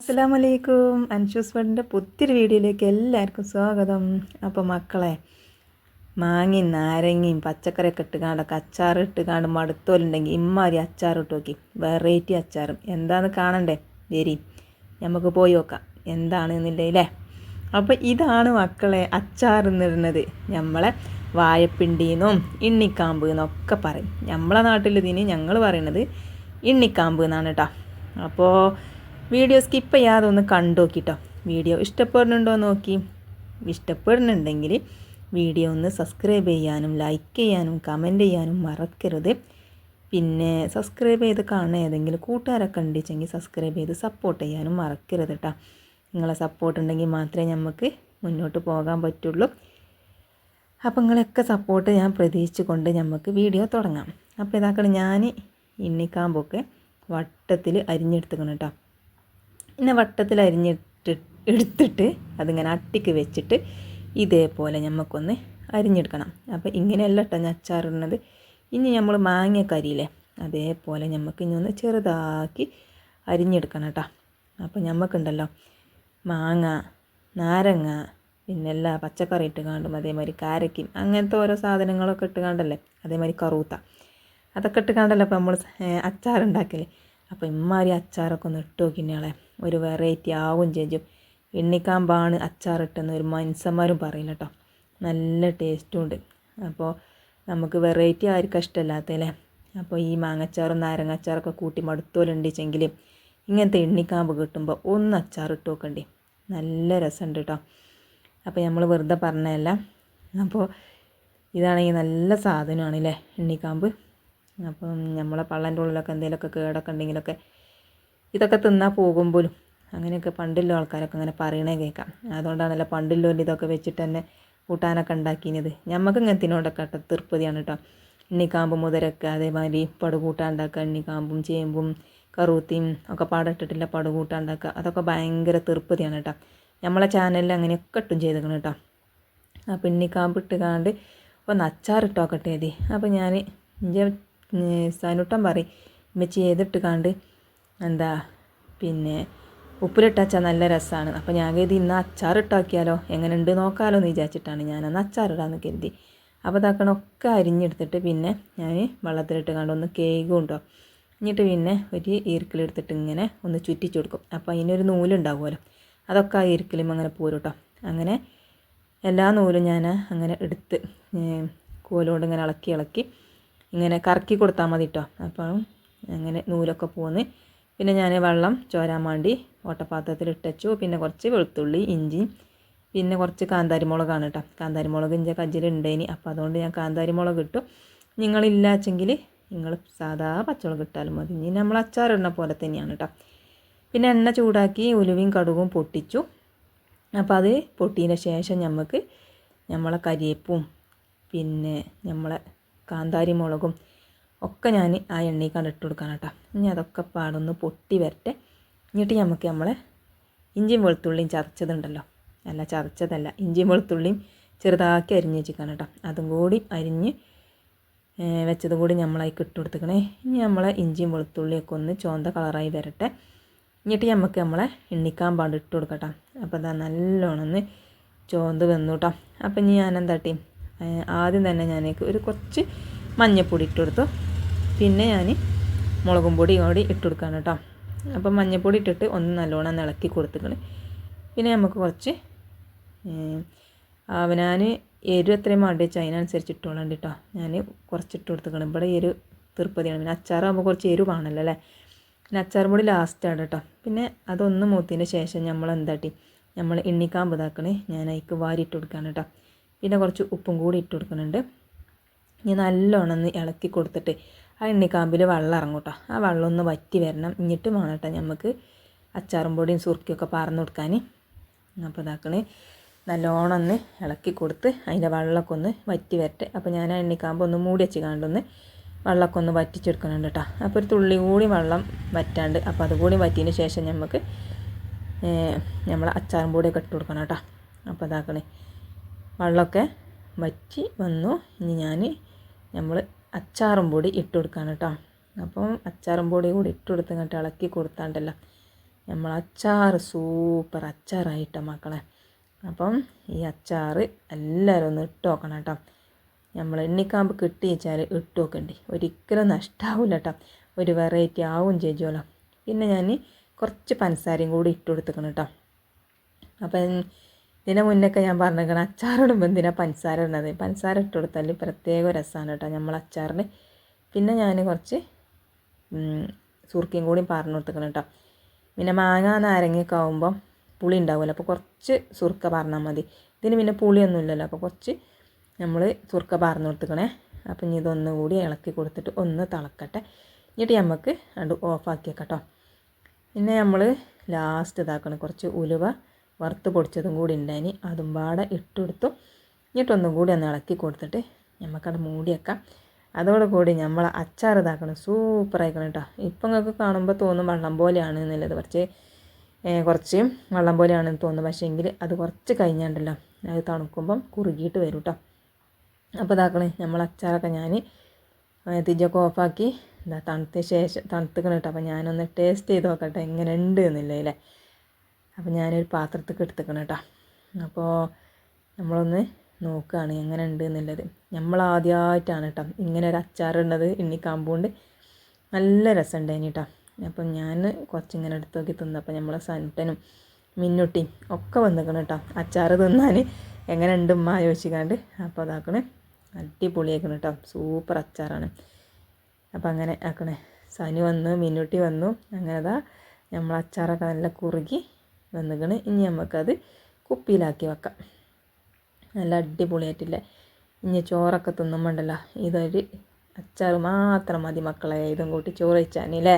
അസ്സാം വലൈക്കും അൻഷൂസ് ഫണ്ടിന്റെ പുത്തിരി വീഡിയോയിലേക്ക് എല്ലാവർക്കും സ്വാഗതം. അപ്പോൾ മക്കളെ മാങ്ങയും നാരങ്ങയും പച്ചക്കറിയൊക്കെ ഇട്ട് കാണുക അച്ചാർ ഇട്ട് കാണും മടുത്തോലുണ്ടെങ്കിൽ ഇമ്മാതിരി അച്ചാർ ഇട്ട് നോക്കി. വെറൈറ്റി അച്ചാറും. എന്താണെന്ന് കാണണ്ടേ? വരി. നമുക്ക് പോയി നോക്കാം. എന്താണ് എന്താണെന്നില്ലേ അപ്പോൾ ഇതാണ് മക്കളെ അച്ചാർ എന്നിടുന്നത് നമ്മളെ വാഴപ്പിണ്ടിന്നും ഇണ്ണിക്കാമ്പ് എന്നൊക്കെ പറയും. നമ്മളെ നാട്ടിൽ ഇതിന് ഞങ്ങൾ പറയണത് ഇണ്ണിക്കാമ്പ് എന്നാണ് കേട്ടോ അപ്പോൾ വീഡിയോ സ്കിപ്പ് ചെയ്യാതെ ഒന്ന് കണ്ടു നോക്കിട്ടോ. വീഡിയോ ഇഷ്ടപ്പെടുന്നുണ്ടോ നോക്കി. ഇഷ്ടപ്പെടുന്നുണ്ടെങ്കിൽ വീഡിയോ ഒന്ന് സബ്സ്ക്രൈബ് ചെയ്യാനും ലൈക്ക് ചെയ്യാനും കമന്റ് ചെയ്യാനും മറക്കരുത്. പിന്നെ സബ്സ്ക്രൈബ് ചെയ്ത് കാണുന്ന ഏതെങ്കിലും കൂട്ടുകാരൊക്കെ ഉണ്ടെങ്കിൽ സബ്സ്ക്രൈബ് ചെയ്ത് സപ്പോർട്ട് ചെയ്യാനും മറക്കരുത് കേട്ടോ നിങ്ങളെ സപ്പോർട്ട് ഉണ്ടെങ്കിൽ മാത്രമേ നമുക്ക് മുന്നോട്ട് പോകാൻ പറ്റുള്ളൂ. അപ്പോൾ നിങ്ങളൊക്കെ സപ്പോർട്ട് ഞാൻ പ്രതീക്ഷിച്ചുകൊണ്ട് നമുക്ക് വീഡിയോ തുടങ്ങാം. അപ്പോൾ ഇതാക്കണം ഞാൻ ഇന്നിക്കാമ്പൊക്കെ വട്ടത്തിൽ അരിഞ്ഞെടുത്തുക്കണം കേട്ടോ പിന്നെ വട്ടത്തിൽ അരിഞ്ഞിട്ട് എടുത്തിട്ട് അതിങ്ങനെ അട്ടിക്ക് വെച്ചിട്ട് ഇതേപോലെ നമുക്കൊന്ന് അരിഞ്ഞെടുക്കണം. അപ്പോൾ ഇങ്ങനെയല്ല കേട്ടോ ഞാൻ അച്ചാറിടുന്നത്. ഇനി നമ്മൾ മാങ്ങയൊക്കെ കരിയില്ലേ അതേപോലെ നമുക്ക് ഇനി ഒന്ന് ചെറുതാക്കി അരിഞ്ഞെടുക്കണം കേട്ടോ അപ്പോൾ നമുക്കുണ്ടല്ലോ മാങ്ങ നാരങ്ങ പിന്നെ എല്ലാ പച്ചക്കറി ഇട്ട് കാണും അതേമാതിരി കാരക്കും അങ്ങനത്തെ ഓരോ സാധനങ്ങളൊക്കെ ഇട്ട് കണ്ടല്ലേ അതേമാതിരി കറൂത്ത. അതൊക്കെ ഇട്ട് കണ്ടല്ലോ അപ്പോൾ നമ്മൾ അച്ചാറുണ്ടാക്കൽ. അപ്പോൾ ഇമ്മാതിരി അച്ചാറൊക്കെ ഒന്ന് ഇട്ട് നോക്കിനാളെ ഒരു വെറൈറ്റി ആവും ചേച്ചും. എണ്ണിക്കാമ്പാണ് അച്ചാറിട്ടെന്ന് ഒരു മനുഷ്യന്മാരും പറയില്ല കേട്ടോ നല്ല ടേസ്റ്റും ഉണ്ട്. അപ്പോൾ നമുക്ക് വെറൈറ്റി ആർക്കും ഇഷ്ടമല്ലാത്തല്ലേ അപ്പോൾ ഈ മാങ്ങച്ചാറും നാരങ്ങച്ചാറൊക്കെ കൂട്ടി മടുത്തോലുണ്ടെച്ചെങ്കിൽ ഇങ്ങനത്തെ എണ്ണിക്കാമ്പ് കിട്ടുമ്പോൾ ഒന്ന് അച്ചാർ ഇട്ട് നോക്കണ്ടേ. നല്ല രസമുണ്ട് കേട്ടോ അപ്പോൾ നമ്മൾ വെറുതെ പറഞ്ഞതല്ല. അപ്പോൾ ഇതാണെങ്കിൽ നല്ല സാധനമാണല്ലേ എണ്ണിക്കാമ്പ് അപ്പം നമ്മളെ പള്ളന്റെ ഉള്ളിലൊക്കെ എന്തെങ്കിലുമൊക്കെ കേടൊക്കെ ഉണ്ടെങ്കിലൊക്കെ ഇതൊക്കെ തിന്നാൽ പോകും പോലും അങ്ങനെയൊക്കെ പണ്ടുള്ള ആൾക്കാരൊക്കെ അങ്ങനെ പറയണേ കേൾക്കാം അതുകൊണ്ടാണല്ലോ പണ്ടുള്ളവർ ഇതൊക്കെ വെച്ചിട്ട് തന്നെ കൂട്ടാനൊക്കെ ഉണ്ടാക്കിയത് ഞമ്മക്ക് ഇങ്ങനത്തിനോടൊക്കെ കേട്ടോ തീർപ്പതിയാണ് കേട്ടോ എണ്ണിക്കാമ്പ് മുതലൊക്കെ അതേമാതിരി പടുകൂട്ടാൻ ഉണ്ടാക്കുക. എണ്ണിക്കാമ്പും ചേമ്പും കറൂത്തിയും ഒക്കെ പാടിട്ടിട്ടില്ല പടുകൂട്ടാൻ ഉണ്ടാക്കുക. അതൊക്കെ ഭയങ്കര തീർപ്പതിയാണ് കേട്ടോ നമ്മളെ ചാനലിൽ അങ്ങനെയൊക്കെ ഇട്ടും ചെയ്തേക്കണം കേട്ടോ അപ്പോൾ എണ്ണിക്കാമ്പ് ഇട്ട് കാണ്ട് ഒന്ന് അച്ചാറിട്ടോക്കട്ടെ മതി അപ്പോൾ ഞാൻ എന്റെ സനുട്ടം പറയും ഇമ്മച്ചി ഏതിട്ട് കാണ്ട് എന്താ പിന്നെ ഉപ്പിലിട്ടച്ചാൽ നല്ല രസമാണ് അപ്പോൾ ഞാൻ കരുതി ഇന്ന് എങ്ങനെ ഉണ്ട് നോക്കാമല്ലോ എന്ന് വിചാരിച്ചിട്ടാണ് ഞാനന്ന് അച്ചാറിടാന്ന് കരുതി. അപ്പോൾ ഇതാക്കണമൊക്കെ അരിഞ്ഞെടുത്തിട്ട് പിന്നെ ഞാൻ വെള്ളത്തിലിട്ട് കണ്ട് ഒന്ന് കേക്കും ഉണ്ടോ എന്നിട്ട് പിന്നെ ഒരു ഈർക്കിലെടുത്തിട്ട് ഇങ്ങനെ ഒന്ന് ചുറ്റിച്ചു കൊടുക്കും. അപ്പോൾ അതിനൊരു നൂലുണ്ടാവുമല്ലോ അതൊക്കെ ആ ഈർക്കിലും അങ്ങനെ പോരും അങ്ങനെ എല്ലാ നൂലും ഞാൻ അങ്ങനെ എടുത്ത് കോലുകൊണ്ട് ഇങ്ങനെ ഇളക്കി ഇളക്കി ഇങ്ങനെ കറക്കി കൊടുത്താൽ മതി കേട്ടോ അപ്പം അങ്ങനെ നൂലൊക്കെ പോന്ന് പിന്നെ ഞാൻ വെള്ളം ചോരാൻ വേണ്ടി ഓട്ടപാത്രത്തിൽ ഇട്ടച്ചു. പിന്നെ കുറച്ച് വെളുത്തുള്ളി ഇഞ്ചി പിന്നെ കുറച്ച് കാന്താരിമുളകാണ് കേട്ടോ കാന്താരി മുളക് ഇഞ്ച കജ്ജിലുണ്ടേനി അപ്പോൾ അതുകൊണ്ട് ഞാൻ കാന്താരിമുളക് ഇട്ടു. നിങ്ങളില്ലാച്ചെങ്കിൽ നിങ്ങൾ സാധാ പച്ചമുളക് ഇട്ടാലും മതി. ഇനി നമ്മൾ അച്ചാറിടുന്ന പോലെ തന്നെയാണ് കേട്ടോ പിന്നെ എണ്ണ ചൂടാക്കി ഉലുവയും കടുകും പൊട്ടിച്ചു. അപ്പോൾ അത് പൊട്ടിയതിന് ശേഷം നമുക്ക് നമ്മളെ കരിയേപ്പും പിന്നെ നമ്മളെ കാന്താരി മുളകും ഒക്കെ ഞാൻ ആ എണ്ണയിൽ കണ്ടിട്ട് കൊടുക്കാൻ കേട്ടോ ഇനി അതൊക്കെ പാടൊന്ന് പൊട്ടി വരട്ടെ. എന്നിട്ട് നമുക്ക് നമ്മളെ ഇഞ്ചിയും വെളുത്തുള്ളിയും ചതച്ചതുണ്ടല്ലോ. അല്ല ചതച്ചതല്ല ഇഞ്ചിയും വെളുത്തുള്ളിയും ചെറുതാക്കി അരിഞ്ഞ് വെച്ചിരിക്കണം കേട്ടോ അതും കൂടി അരിഞ്ഞ് വെച്ചതും കൂടി നമ്മളതിക്ക് ഇട്ട് കൊടുത്തേക്കണേ. ഇനി നമ്മളെ ഇഞ്ചിയും വെളുത്തുള്ളിയൊക്കെ ഒന്ന് ചോന്ത കളറായി വരട്ടെ. എന്നിട്ട് നമുക്ക് നമ്മളെ എണ്ണിക്കാൻ പാടും ഇട്ട് കൊടുക്കട്ടോ അപ്പോൾ അതാ നല്ലോണം ഒന്ന് ചോന്ത് വന്നു കേട്ടോ അപ്പം ഇനി ഞാൻ എന്താട്ടി ആദ്യം തന്നെ ഞാനേക്ക് ഒരു കുറച്ച് മഞ്ഞൾപ്പൊടി ഇട്ട് കൊടുത്തു പിന്നെ ഞാൻ മുളകും പൊടി കൂടി ഇട്ട് കൊടുക്കുകയാണ് കേട്ടോ അപ്പം മഞ്ഞൾപ്പൊടി ഇട്ടിട്ട് ഒന്ന് നല്ലോണം ഇളക്കി കൊടുത്തിട്ടുണ്ട് പിന്നെ നമുക്ക് കുറച്ച് അവനാൻ എരു എത്രയും വേണ്ടി അതിനനുസരിച്ച് ഇട്ടോളാണ്ട് കേട്ടോ ഞാൻ കുറച്ച് ഇട്ട് കൊടുത്തിക്കണം. ഇവിടെ എരു തീർപ്പതിയാണ്. പിന്നെ അച്ചാറാകുമ്പോൾ കുറച്ച് എരു വേണമല്ലോ അല്ലേ? പിന്നെ അച്ചാറും പൊടി ലാസ്റ്റാണ് കേട്ടോ പിന്നെ അതൊന്ന് മൂത്തതിന് ശേഷം നമ്മൾ എന്താട്ടി? നമ്മൾ എണ്ണിക്കാൻ പുതാക്കണേ ഞാൻ അതിക്ക് വാരി ഇട്ട് കൊടുക്കാൻ കേട്ടോ പിന്നെ കുറച്ച് ഉപ്പും കൂടി ഇട്ട് കൊടുക്കുന്നുണ്ട്. ഇനി നല്ലോണം ഒന്ന് ഇളക്കി കൊടുത്തിട്ട് ആ എണ്ണിക്കാമ്പിൽ വെള്ളം ഇറങ്ങും കേട്ടോ ആ വെള്ളം ഒന്ന് വറ്റി വരണം. എന്നിട്ട് വേണം കേട്ടോ നമുക്ക് അച്ചാറും പൊടിയും സുറുക്കിയൊക്കെ പറന്ന് കൊടുക്കാൻ. അപ്പോൾ ഇതാക്കണേ. നല്ലോണം ഒന്ന് ഇളക്കി കൊടുത്ത് അതിന്റെ വെള്ളമൊക്കെ ഒന്ന് വറ്റി വരട്ടെ. അപ്പോൾ ഞാൻ ആ എണ്ണിക്കാമ്പ് ഒന്ന് മൂടി വെച്ച് കണ്ടൊന്ന് വെള്ളമൊക്കെ ഒന്ന് വറ്റിച്ചെടുക്കുന്നുണ്ട് കേട്ടോ അപ്പോൾ ഒരു തുള്ളി കൂടി വെള്ളം വറ്റാണ്ട് അപ്പോൾ അതുകൂടി വറ്റിയതിന് ശേഷം നമുക്ക് നമ്മൾ അച്ചാറും പൊടിയൊക്കെ ഇട്ട് കൊടുക്കണം കേട്ടോ അപ്പോൾ ഇതാക്കണേ. വെള്ളമൊക്കെ വറ്റി വന്നു. ഇനി ഞാൻ നമ്മൾ അച്ചാറും പൊടി ഇട്ട് കൊടുക്കുകയാണ് കേട്ടോ. അപ്പം അച്ചാറും പൊടി കൂടി ഇട്ട് കൊടുത്ത് ഇങ്ങോട്ട് ഇളക്കി കൊടുത്താണ്ടല്ലോ. നമ്മൾ അച്ചാർ സൂപ്പർ അച്ചാറായിട്ട മക്കളെ. അപ്പം ഈ അച്ചാർ എല്ലാവരും ഒന്ന് ഇട്ട് നോക്കണം കേട്ടോ. നമ്മൾ എണ്ണിക്കാമ്പ് കിട്ടി വെച്ചാൽ ഇട്ട് നോക്കണ്ടേ. ഒരിക്കലും നഷ്ടാവില്ല കേട്ടോ. ഒരു വെറൈറ്റി ആവും ചേച്ചിയോളോ. പിന്നെ ഞാൻ കുറച്ച് പഞ്ചസാരയും കൂടി ഇട്ട് കൊടുത്തേക്കണം കേട്ടോ. അപ്പം ഇതിനെ മുന്നൊക്കെ ഞാൻ പറഞ്ഞിരിക്കണം അച്ചാറിടുമ്പോൾ എന്തിനാ പഞ്ചസാര ഇടുന്നത്? പഞ്ചസാര ഇട്ട് കൊടുത്താൽ പ്രത്യേക രസമാണ് കേട്ടോ നമ്മൾ അച്ചാറിന്. പിന്നെ ഞാൻ കുറച്ച് സുർക്കയും കൂടി പറഞ്ഞു കൊടുത്തേക്കണം കേട്ടോ. പിന്നെ മാങ്ങ നാരങ്ങയൊക്കെ ആകുമ്പം പുളി ഉണ്ടാവുമല്ലോ അപ്പോൾ കുറച്ച് സുർക്ക പറഞ്ഞാൽ മതി. ഇതിന് പിന്നെ പുളിയൊന്നും ഇല്ലല്ലോ അപ്പോൾ കുറച്ച് നമ്മൾ സുർക്ക പറഞ്ഞു കൊടുത്തേക്കണേ അപ്പം ഇനി ഇതൊന്നും കൂടി ഇളക്കി കൊടുത്തിട്ട് ഒന്ന് തിളക്കട്ടെ. എന്നിട്ട് നമുക്ക് അത് ഓഫാക്കിയേക്കാം കേട്ടോ. പിന്നെ നമ്മൾ ലാസ്റ്റ് ഇതാക്കണം കുറച്ച് ഉലുവ വറുത്ത് പൊടിച്ചതും കൂടി ഉണ്ടായിന്. അതും പാടെ ഇട്ടെടുത്തു. എന്നിട്ടൊന്നും കൂടി ഒന്ന് ഇളക്കി കൊടുത്തിട്ട് നമുക്കത് മൂടിയേക്കാം. അതോടുകൂടി നമ്മൾ അച്ചാർ ഇതാക്കണം. സൂപ്പറായിക്കണം കേട്ടോ ഇപ്പം നിങ്ങൾക്ക് കാണുമ്പോൾ തോന്നും വെള്ളം പോലെയാണ് എന്നുള്ളത്. കുറച്ച് കുറച്ച് വെള്ളം പോലെയാണെന്ന് തോന്നുന്നു. പക്ഷേ എങ്കിൽ അത് കുറച്ച് കഴിഞ്ഞാണ്ടല്ലോ അത് തണുക്കുമ്പം കുറുകിയിട്ട് വരും കേട്ടോ അപ്പോൾ ഇതാക്കണേ. നമ്മൾ അച്ചാറൊക്കെ ഞാൻ തിജൊക്കെ ഓഫാക്കി. എന്താ തണുത്ത ശേഷം തണുത്തുക്കണം കേട്ടോ അപ്പോൾ ഞാനൊന്ന് ടേസ്റ്റ് ചെയ്ത് നോക്കട്ടെ എങ്ങനെ ഉണ്ട് എന്നില്ലേ അപ്പോൾ ഞാനൊരു പാത്രത്തേക്ക് എടുത്തേക്കണം കേട്ടോ അപ്പോൾ നമ്മളൊന്ന് നോക്കുകയാണ് എങ്ങനെ ഉണ്ട് എന്നുള്ളത്. നമ്മൾ ആദ്യമായിട്ടാണ് കേട്ടോ ഇങ്ങനെ ഒരു അച്ചാർ എണ്ണി ഇണ്ണിക്കാമ്പുകൊണ്ട് നല്ല രസമുണ്ടായിന് കേട്ടോ അപ്പം ഞാൻ കുറച്ചിങ്ങനെ എടുത്ത് നോക്കി തിന്നപ്പോൾ നമ്മളെ സന്തനും മിന്നുട്ടിയും ഒക്കെ വന്നിക്കണം കേട്ടോ അച്ചാറ് തിന്നാൻ എങ്ങനെ ഉണ്ട് ഉമ്മ ചോദിച്ചിക്കാണ്ട്. അപ്പോൾ അതാക്കണേ. അടിപൊളിയാക്കണം കേട്ടോ സൂപ്പർ അച്ചാറാണ്. അപ്പോൾ അങ്ങനെ ആക്കണേ. സനു വന്നു മിന്നുട്ടി വന്നു. അങ്ങനെ അതാ നമ്മൾ അച്ചാറൊക്കെ നല്ല കുറുകി വന്നിക്കണ്. ഇനി നമുക്കത് കുപ്പിയിലാക്കി വെക്കാം. നല്ല അടിപൊളിയായിട്ടില്ലേ? ഇനി ചോറൊക്കെ തിന്നുമ്പോണ്ടല്ലോ ഇതൊരു അച്ചാർ മാത്രം മതി മക്കളെ. ഇതും കൂട്ടി ചോറ് വെച്ചാനല്ലേ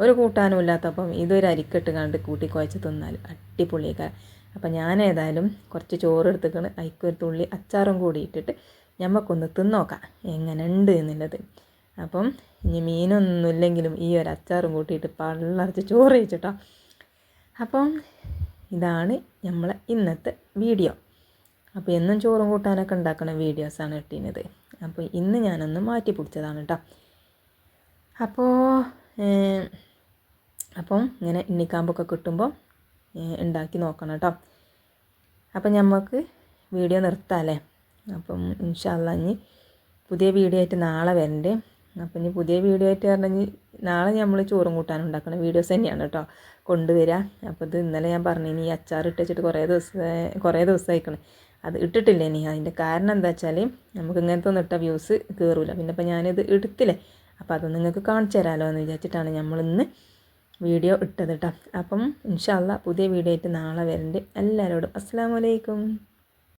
ഒരു കൂട്ടാനും ഇല്ലാത്തപ്പം ഇതൊരു അരിക്കെട്ട് കണ്ട് കൂട്ടി കുഴച്ച് തിന്നാൽ അടിപൊളിയൊക്കെ. അപ്പം ഞാൻ ഏതായാലും കുറച്ച് ചോറ് എടുത്തിക്കണ്. അതിക്കൊരു തുള്ളി അച്ചാറും കൂടി ഇട്ടിട്ട് ഞമ്മക്കൊന്ന് തിന്നോക്കാം. എങ്ങനെ ഉണ്ട് എന്നുള്ളത്. അപ്പം ഇനി മീനൊന്നുമില്ലെങ്കിലും ഈ ഒരു അച്ചാറും കൂട്ടിയിട്ട് പള്ളറച്ച് ചോറ് കഴിച്ചിട്ടോ. അപ്പം ഇതാണ് നമ്മളെ ഇന്നത്തെ വീഡിയോ. അപ്പോൾ എന്നും ചോറും കൂട്ടാനൊക്കെ ഉണ്ടാക്കുന്ന വീഡിയോസാണ് ഇട്ടിരുന്നത് അപ്പോൾ ഇന്ന് ഞാനൊന്ന് മാറ്റി പിടിച്ചതാണ് കേട്ടോ അപ്പോൾ അപ്പം ഇങ്ങനെ ഇന്നിക്കാമ്പൊക്കെ കിട്ടുമ്പോൾ ഉണ്ടാക്കി നോക്കണം കേട്ടോ അപ്പം നമുക്ക് വീഡിയോ നിർത്താമല്ലേ അപ്പം ഇൻഷാല്ല ഇനി പുതിയ വീഡിയോ ആയിട്ട് നാളെ വരണ്ടേ. അപ്പം ഇനി പുതിയ വീഡിയോ ആയിട്ട് പറഞ്ഞെങ്കിൽ നാളെ നമ്മൾ ചോറും കൂട്ടാൻ ഉണ്ടാക്കുന്ന വീഡിയോസ് തന്നെയാണ് കേട്ടോ കൊണ്ടുവരിക അപ്പോൾ ഇത് ഇന്നലെ ഞാൻ പറഞ്ഞു ഇനി അച്ചാർ ഇട്ട് വെച്ചിട്ട് കുറേ ദിവസം കുറേ ദിവസം അത് ഇട്ടിട്ടില്ല ഇനി. അതിന്റെ കാരണം എന്താ വെച്ചാൽ നമുക്ക് ഇങ്ങനത്തെ ഒന്നും ഇട്ട വ്യൂസ് കയറില്ല പിന്നെ ഇപ്പം ഞാനിത് എടുത്തില്ലേ? അപ്പോൾ അതൊന്നും നിങ്ങൾക്ക് കാണിച്ചു തരാമല്ലോ എന്ന് വിചാരിച്ചിട്ടാണ് നമ്മളിന്ന് വീഡിയോ ഇട്ടത് കേട്ടോ അപ്പം ഇൻഷാല്ല പുതിയ വീഡിയോ ആയിട്ട് നാളെ വരുന്നുണ്ട് എല്ലാവരോടും അസ്സാം വലൈക്കും